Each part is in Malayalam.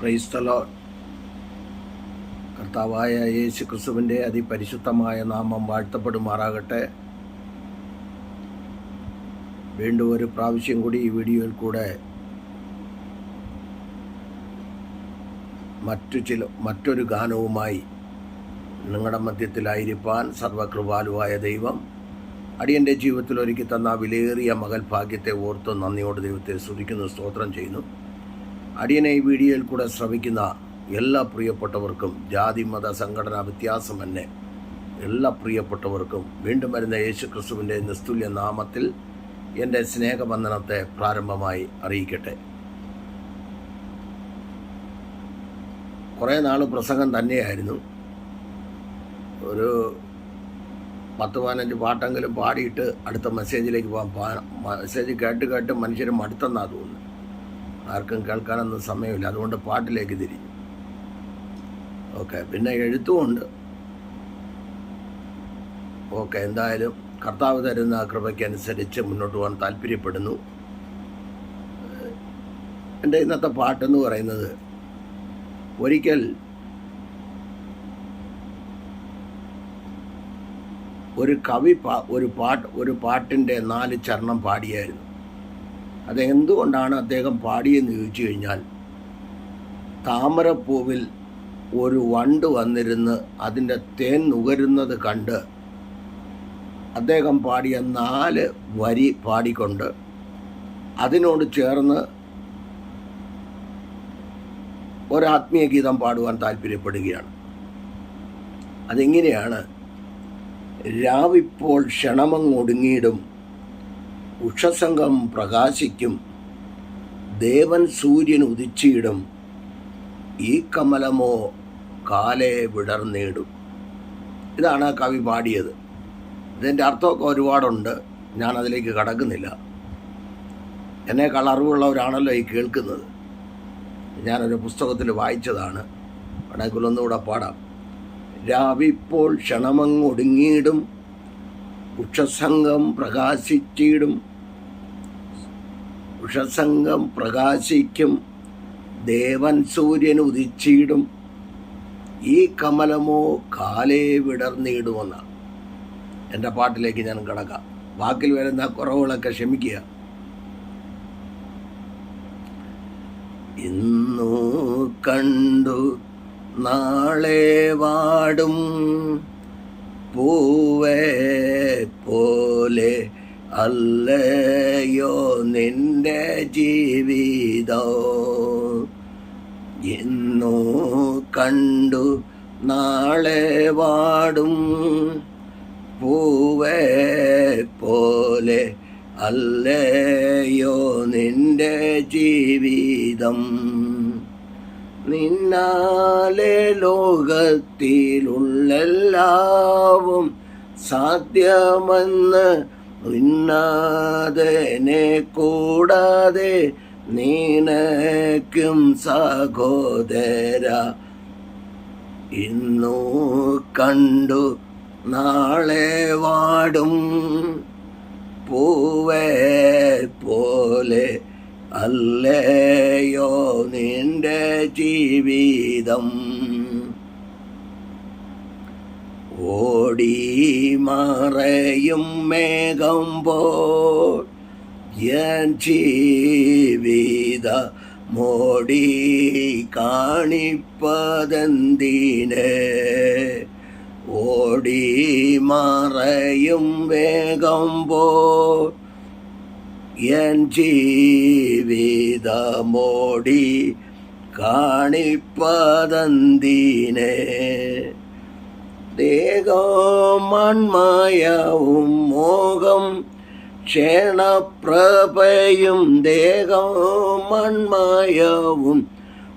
ക്രൈസ്തലോ കർത്താവായ യേശു ക്രിസ്തുവിന്റെ അതിപരിശുദ്ധമായ നാമം വാഴ്ത്തപ്പെടുമാറാകട്ടെ. വീണ്ടും ഒരു പ്രാവശ്യം കൂടി ഈ വീഡിയോയിൽ കൂടെ മറ്റു ചില മറ്റൊരു ഗാനവുമായി നിങ്ങളുടെ മധ്യത്തിലായിരിക്കാൻ സർവകൃപാലുവായ ദൈവം അടിയന്റെ ജീവിതത്തിൽ ഒരുക്കി തന്ന വിലയേറിയ മകൽ ഭാഗ്യത്തെ ഓർത്ത് നന്ദിയോട് ദൈവത്തെ സ്തുതിക്കുന്നു സ്തോത്രം ചെയ്യുന്നു. അടിയനെ വീഡിയോയിൽ കൂടെ ശ്രവിക്കുന്ന എല്ലാ പ്രിയപ്പെട്ടവർക്കും ജാതി മത സംഘടനാ വ്യത്യാസമന്നെ എല്ലാ പ്രിയപ്പെട്ടവർക്കും വീണ്ടും വരുന്ന യേശു ക്രിസ്തുവിന്റെ നിസ്തുല്യ നാമത്തിൽ എന്റെ സ്നേഹബന്ധനത്തെ പ്രാരംഭമായി അറിയിക്കട്ടെ. കുറേ നാൾ പ്രസംഗം തന്നെയായിരുന്നു. ഒരു പത്ത് പതിനഞ്ച് പാട്ടെങ്കിലും പാടിയിട്ട് അടുത്ത മെസ്സേജിലേക്ക് പോകാം മെസ്സേജ് കേട്ട് കേട്ട് മനുഷ്യർ മടുത്തെന്നാണ് തോന്നുന്നു ആർക്കും കേൾക്കാനൊന്നും സമയമില്ല. അതുകൊണ്ട് പാട്ടിലേക്ക് തിരിഞ്ഞു ഓക്കെ പിന്നെ എഴുത്തുമുണ്ട്. ഓക്കെ എന്തായാലും കർത്താവ് തരുന്ന കൃപയ്ക്കനുസരിച്ച് മുന്നോട്ട് പോകാൻ താല്പര്യപ്പെടുന്നു. എന്റെ ഇന്നത്തെ പാട്ടെന്ന് പറയുന്നത് ഒരിക്കൽ ഒരു കവി ഒരു പാട്ട് ഒരു പാട്ടിന്റെ നാല് ചരണം പാടിയായിരുന്നു. അത് എന്തുകൊണ്ടാണ് അദ്ദേഹം പാടിയെന്ന് ചോദിച്ചു കഴിഞ്ഞാൽ താമരപ്പൂവിൽ ഒരു വണ്ട് വന്നിരുന്ന് അതിന്റെ തേൻ നുകരുന്നത് കണ്ട് അദ്ദേഹം പാടിയ നാല് വരി പാടിക്കൊണ്ട് അതിനോട് ചേർന്ന് ഒരാത്മീയ ഗീതം പാടുവാൻ താല്പര്യപ്പെടുകയാണ്. അതെങ്ങനെയാണ്? രാവിപ്പോൾ ക്ഷണമങ്ങൊടുങ്ങിയിടും ഉഷസംഘം പ്രകാശിക്കും. ദേവൻ സൂര്യൻ ഉദിച്ചിടും. ഈ കമലമോ കാലേ വിടർന്നിടും. ഇതാണ് കവി പാടിയത്. ഇതിന്റെ അർത്ഥമൊക്കെ ഒരുപാടുണ്ട്. ഞാൻ അതിലേക്ക് കടക്കുന്നില്ല. എന്നെ കളറിവുള്ളവരാണല്ലോ ഈ കേൾക്കുന്നത്. ഞാനൊരു പുസ്തകത്തിൽ വായിച്ചതാണ്. വേണമെങ്കിൽ പാടാം. രാവിപ്പോൾ ക്ഷണമങ്ങൊടുങ്ങിയിടും ഉഷസംഘം പ്രകാശിച്ചിടും. ഉഷസംഘം പ്രകാശിക്കും. ദേവൻ സൂര്യൻ ഉദിച്ചിടും. ഈ കമലമോ കാലേ വിടർന്നിടുമെന്നാണ് എന്റെ പാട്ടിലേക്ക് ഞാൻ കിടക്കാം. വാക്കിൽ വരുന്ന കുറവുകളൊക്കെ ക്ഷമിക്കുക. ഇന്നു കണ്ടു നാളെ വാടും. പൂവേ പോലെ അല്ലയോ നിന്റെ ജീവിതം എന്നു കണ്ടു നാളെ വാടും പൂവേ പോലെ അല്ലയോ നിന്റെ ജീവിതം. നിന്നാലെ ലോകത്തിലുള്ളെല്ലാവും സാധ്യമെന്ന് നിന്നാതനെ കൂടാതെ നീനക്കും സഹോദര. ഇന്നു കണ്ടു നാളെ വാടും പൂവേ പോലെ. അല്ലയോ നിന്റെ ജീവിതം. ஓடி மறையும் மேகம் போல் என் ஜீவித மோடி காணிப்பதந்தீனே. ஓடி மறையும் வேகம் போல் என் ஜீவித மோடி காணிப்பதந்தீனே. മൺമയവും മോഹം ക്ഷണപ്രഭയും ദേഹം മൺമയവും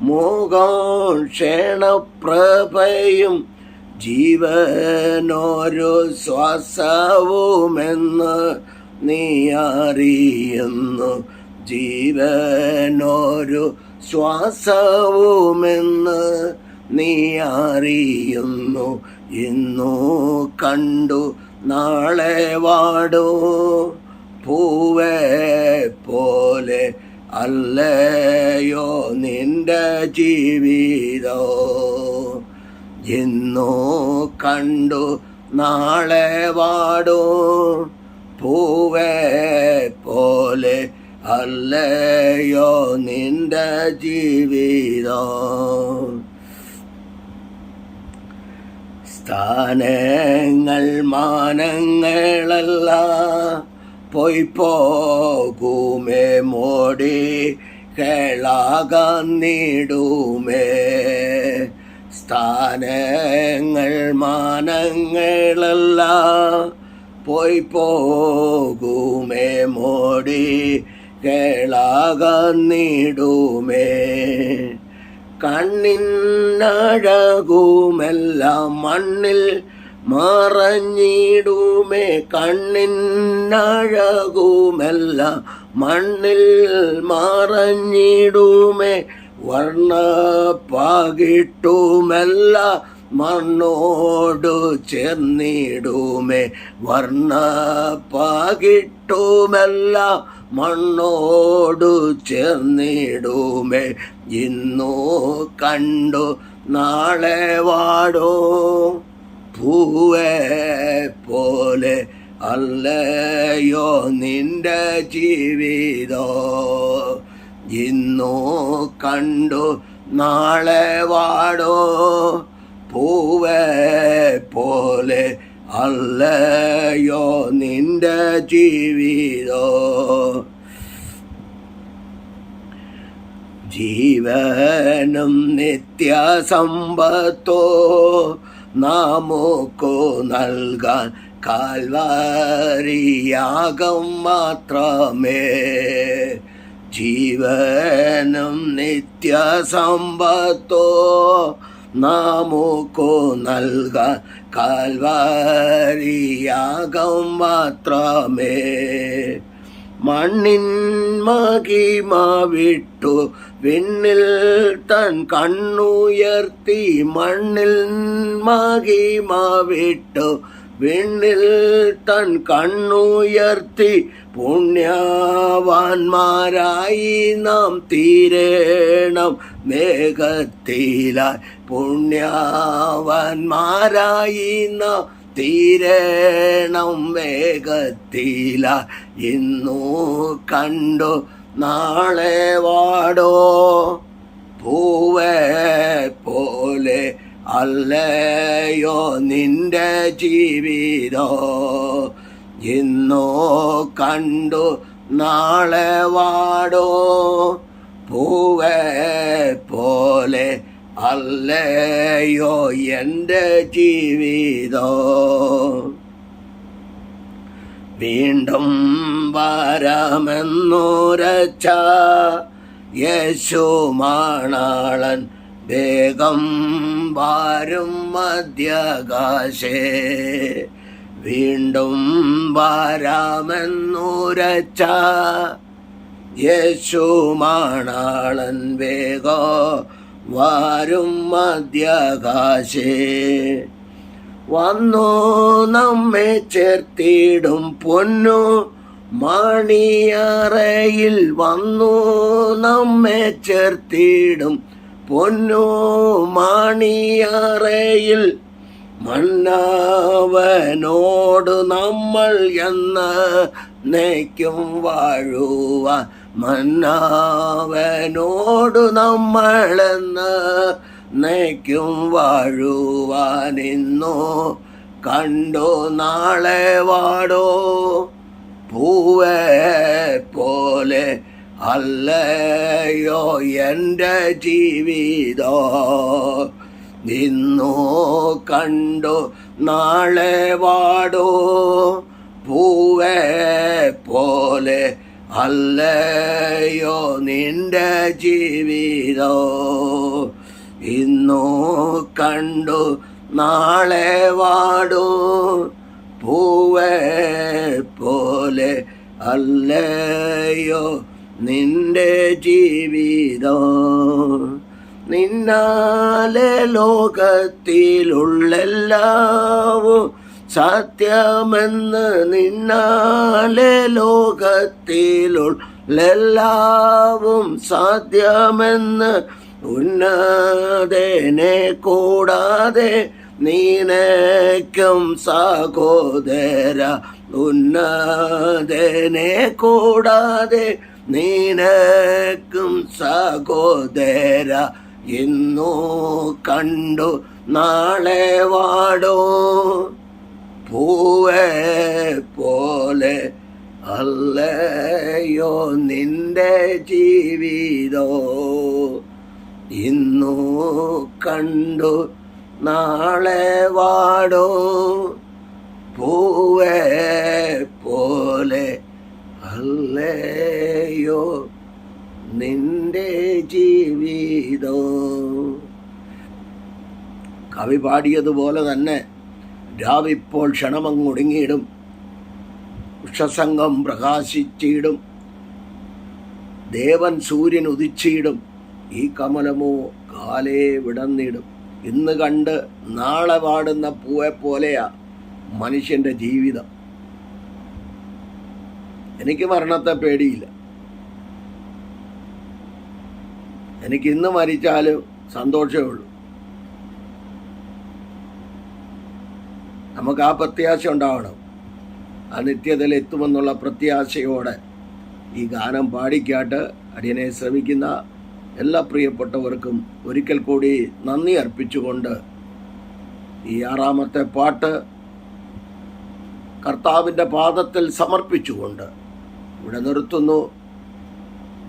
മോഹം ക്ഷണപ്രഭയും ജീവനോരു ശ്വാസവുമെന്ന് നീ അറിയുന്നു. ജീവനോരു ശ്വാസവുമെന്ന് നീ അറിയുന്നു. ഇന്നു കണ്ടു നാളെ വാടോ. പൂവേ പോലെ അല്ലയോ നിന്റെ ജീവിതോ? ഇന്നു കണ്ടു നാളെ വാടോ. പൂവേ പോലെ അല്ലയോ നിന്റെ ജീവിതം? സ്ഥാനങ്ങൾ മാനങ്ങളല്ല. പോയി പോകുമേ മോടി നീടുമേ. സ്ഥാനങ്ങൾ മാനങ്ങളല്ല. പോയി പോകുമേ മോടി കേളാകന്നിടുമേ കണ്ണിനഴകുമെല്ലാം മണ്ണിൽ മറഞ്ഞിടുമേ. കണ്ണിനഴകുമെല്ലാം മണ്ണിൽ മറഞ്ഞിടുമേ. വർണപ്പാകിട്ടുമല്ല മണ്ണോടു ചേർന്നിടുമേ വർണപ്പാകിട്ടുമല്ല മണ്ണോടു ചേർന്നിടുമേ. ഇന്നു കണ്ടു നാളെ വാടോ പൂവേ പോലെ അല്ലയോ നിന്റെ ജീവിതോ. ഇന്നു കണ്ടു നാളെ വാടോ പൂവേ പോലെ അല്ലയോ നിന്റെ ജീവിതോ? ജീവനും നിത്യസമ്പത്തോ നാമോക്കോ നൽകാൻ കാൽവാരിയാകം മാത്രമേ. ജീവനും നിത്യസമ്പത്തോ നമുക്കു നൽകാൻ കാൽവാരിയാകം മാത്രമേ. മണ്ണിൻ മഹിമ വിട്ടു വിണ്ണിൽ തൻ കണ്ണുയർത്തി മണ്ണിൽ മഹിമ വിട്ടു വിണ്ണിൽ തൻ കണ്ണുയർത്തി പുണ്യവാന്മാരായി നാം തീരേണം മേഘത്തിലായി പുണ്യവാന്മാരായി നാം തീരേണം വേഗത്തില ഇന്നു കണ്ടു നാളെ വാടോ പൂവേ പോലെ അല്ലയോ നിന്റെ ജീവിതോ? ഇന്നോ കണ്ടു നാളെ വാടോ? പൂവേ പോലെ അല്ലയോ എന്റെ ജീവിതോ? വീണ്ടും വരാമെന്നുരച്ച യേശു മാണാളൻ വേഗം വാരും മധ്യകാശേ. വീണ്ടും വാരാമെന്നുരച്ച യേശുമാണാളൻ വേഗോ വാരും മധ്യകാശേ. വന്നു നമ്മെ ചേർത്തിടും പൊന്നു മണിയറയിൽ വന്നു നമ്മെ ചേർത്തിടും പൊന്നു മാണിയറയിൽ മണ്ണാവനോട് നമ്മൾ എന്ന് നയിക്കും വാഴുവ മന്നവനോട് നമ്മളെന്ന് നയിക്കും വാഴുവാനിന്നു കണ്ടോ നാളെ വാടോ. പൂവേ പോലെ അല്ലയോ എന്റെ ജീവിതോ? നിന്നു കണ്ടു നാളെ വാടോ? പൂവേ പോലെ അല്ലയോ നിന്റെ ജീവിതോ? ഇന്നു കണ്ടു നാളെ വാടോ? പൂവേ പോലെ അല്ലയോ നിന്റെ ജീവിതോ നിന്നാലെ ലോകത്തിലുള്ളെല്ലാവും സത്യമെന്ന് നിന്നാലെ ലോകത്തിലുള്ളെല്ലാവും സത്യമെന്ന് ഉന്നതനെ കൂടാതെ നീനക്കും സഹോദര ഉന്നതനെ കൂടാതെ നീനക്കും സഹോദര ഇന്നു കണ്ടു നാളെ വാടോ. പൂവേ പോലെ അല്ലയോ നിന്റെ ജീവിതോ. ഇന്നു കണ്ടു നാളെ വാടോ. പൂവേ അല്ലയോ നിന്റെ ജീവിതോ? കവി പാടിയതുപോലെ തന്നെ രാവിപ്പോൾ ക്ഷണമങ്ങൊടുങ്ങിയിടും. ഉഷസംഗം പ്രകാശിച്ചിടും. ദേവൻ സൂര്യൻ ഉദിച്ചിടും. ഈ കമലമോ കാലേ വിടന്നിടും ഇന്ന് കണ്ട് നാളെ പാടുന്ന പൂവെ പോലെയാ മനുഷ്യന്റെ ജീവിതം. എനിക്ക് മരണത്തെ പേടിയില്ല. എനിക്ക് ഇന്ന് മരിച്ചാലും സന്തോഷമേ ഉള്ളൂ. നമുക്ക് ആ പ്രത്യാശ ഉണ്ടാവണം. ആ നിത്യതയിൽ എത്തുമെന്നുള്ള പ്രത്യാശയോടെ ഈ ഗാനം പാടിക്കാട്ട് അടിയനെ ശ്രമിക്കുന്ന എല്ലാ പ്രിയപ്പെട്ടവർക്കും ഒരിക്കൽ കൂടി നന്ദി അർപ്പിച്ചുകൊണ്ട് ഈ ആറാമത്തെ പാട്ട് കർത്താവിന്റെ പാദത്തിൽ സമർപ്പിച്ചുകൊണ്ട് ഇവിടെ നിർത്തുന്നു.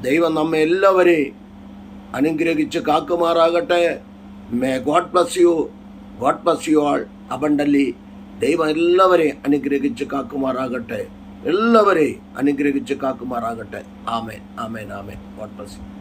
ദൈവം നമ്മെ എല്ലാവരെയും അനുഗ്രഹിച്ച് കാക്കുമാറാകട്ടെ. May God bless you God bless you all abundantly ദൈവം എല്ലാവരെയും അനുഗ്രഹിച്ച് കാക്കുമാറാകട്ടെ. എല്ലാവരെയും അനുഗ്രഹിച്ച് കാക്കുമാറാകട്ടെ. ആമേൻ ആമേൻ ആമേൻ. God bless you